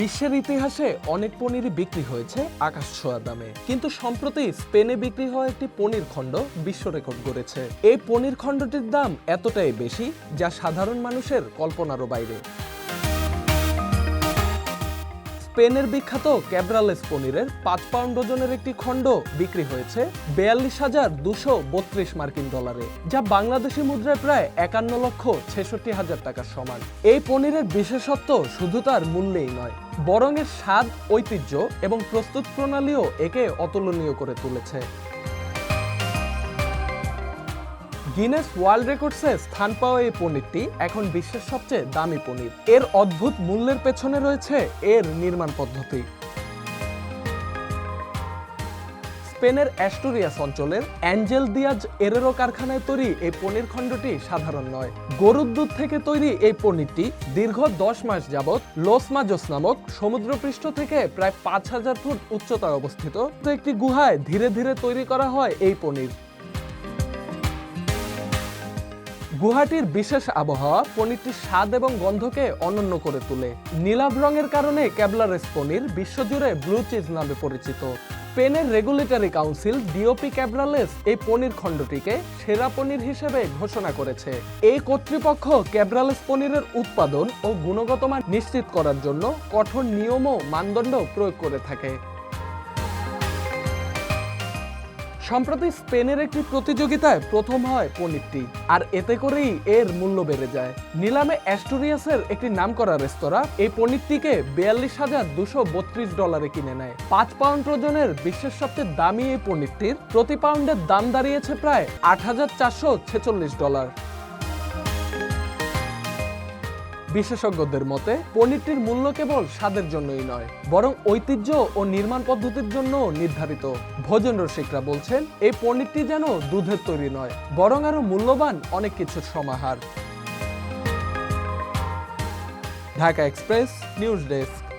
বিশ্বের ইতিহাসে অনেক পনিরই বিক্রি হয়েছে আকাশ ছোঁয়া দামে। কিন্তু সম্প্রতি স্পেনে বিক্রি হওয়া একটি পনির খণ্ড বিশ্ব রেকর্ড গড়েছে। এই পনির খণ্ডটির দাম এতটাই বেশি যা সাধারণ মানুষের কল্পনারও বাইরে। স্পেনের বিখ্যাত ক্যাবরালেস পনিরের পাঁচ পাউন্ড ওজনের একটি খণ্ড বিক্রি হয়েছে বিয়াল্লিশ হাজার দুশো বত্রিশ মার্কিন ডলারে, যা বাংলাদেশি মুদ্রায় প্রায় একান্ন লক্ষ ছেষট্টি হাজার টাকার সমান। এই পনিরের বিশেষত্ব শুধু তার মূল্যেই নয়, বরং এর স্বাদ, ঐতিহ্য এবং প্রস্তুত প্রণালীও একে অতুলনীয় করে তুলেছে। গিনেস ওয়ার্ল্ড রেকর্ডসে স্থান পাওয়া এই পনিরটি এখন বিশ্বের সবচেয়ে দামি পনির এর অদ্ভুত মূল্যের পেছনে রয়েছে এর নির্মাণ পদ্ধতি। স্পেনের অ্যাস্টোরিয়াস অঞ্চলের অ্যাঞ্জেল দিয়াজ এরেরো কারখানায় তৈরি এই পনির খণ্ডটি সাধারণ নয়। গরুর দুধ থেকে তৈরি এই পনিরটি দীর্ঘ দশ মাস যাবৎ লস মাজোস নামক সমুদ্রপৃষ্ঠ থেকে প্রায় পাঁচ হাজার ফুট উচ্চতায় অবস্থিত। একটি গুহায় ধীরে ধীরে তৈরি করা হয় এই পনির গুহাটির বিশেষ আবহাওয়া পনিরটির স্বাদ এবং গন্ধকে অনন্য করে তোলে। নীলাভ রঙের কারণে ক্যাবলারেস পনির বিশ্বজুড়ে ব্লু চিজ নামে পরিচিত। স্পেনের রেগুলেটরি কাউন্সিল ডিওপি ক্যাব্রালেস এই পনির খণ্ডটিকে সেরা পনির হিসেবে ঘোষণা করেছে। এই কর্তৃপক্ষ ক্যাব্রালেস পনিরের উৎপাদন ও গুণগত মান নিশ্চিত করার জন্য কঠোর নিয়ম ও মানদণ্ড প্রয়োগ করে থাকে। সম্প্রতি স্পেনের একটি প্রতিযোগিতায় প্রথম হয় পনিরটি, আর এতে করেই এর মূল্য বেড়ে যায়। নিলামে অ্যাস্টোরিয়াসের একটি নামকরা রেস্তোরাঁ এই পনিরটিকে বিয়াল্লিশ হাজার দুশো বত্রিশ ডলারে কিনে নেয়। পাঁচ পাউন্ড ওজনের বিশ্বের সবচেয়ে দামি এই পনিরটির প্রতি পাউন্ডের দাম দাঁড়িয়েছে প্রায় আট হাজার চারশো ছেচল্লিশ ডলার। বিশেষজ্ঞদের মতে পনিরটির মূল্য কেবল স্বাদের জন্যই নয়, বরং ঐতিহ্য ও নির্মাণ পদ্ধতির জন্য নির্ধারিত। ভোজন রসিকরা বলছেন, এই পনিরটি যেন দুধের তৈরি নয়, বরং আরও মূল্যবান অনেক কিছুর সমাহার। Dhaka express, news desk.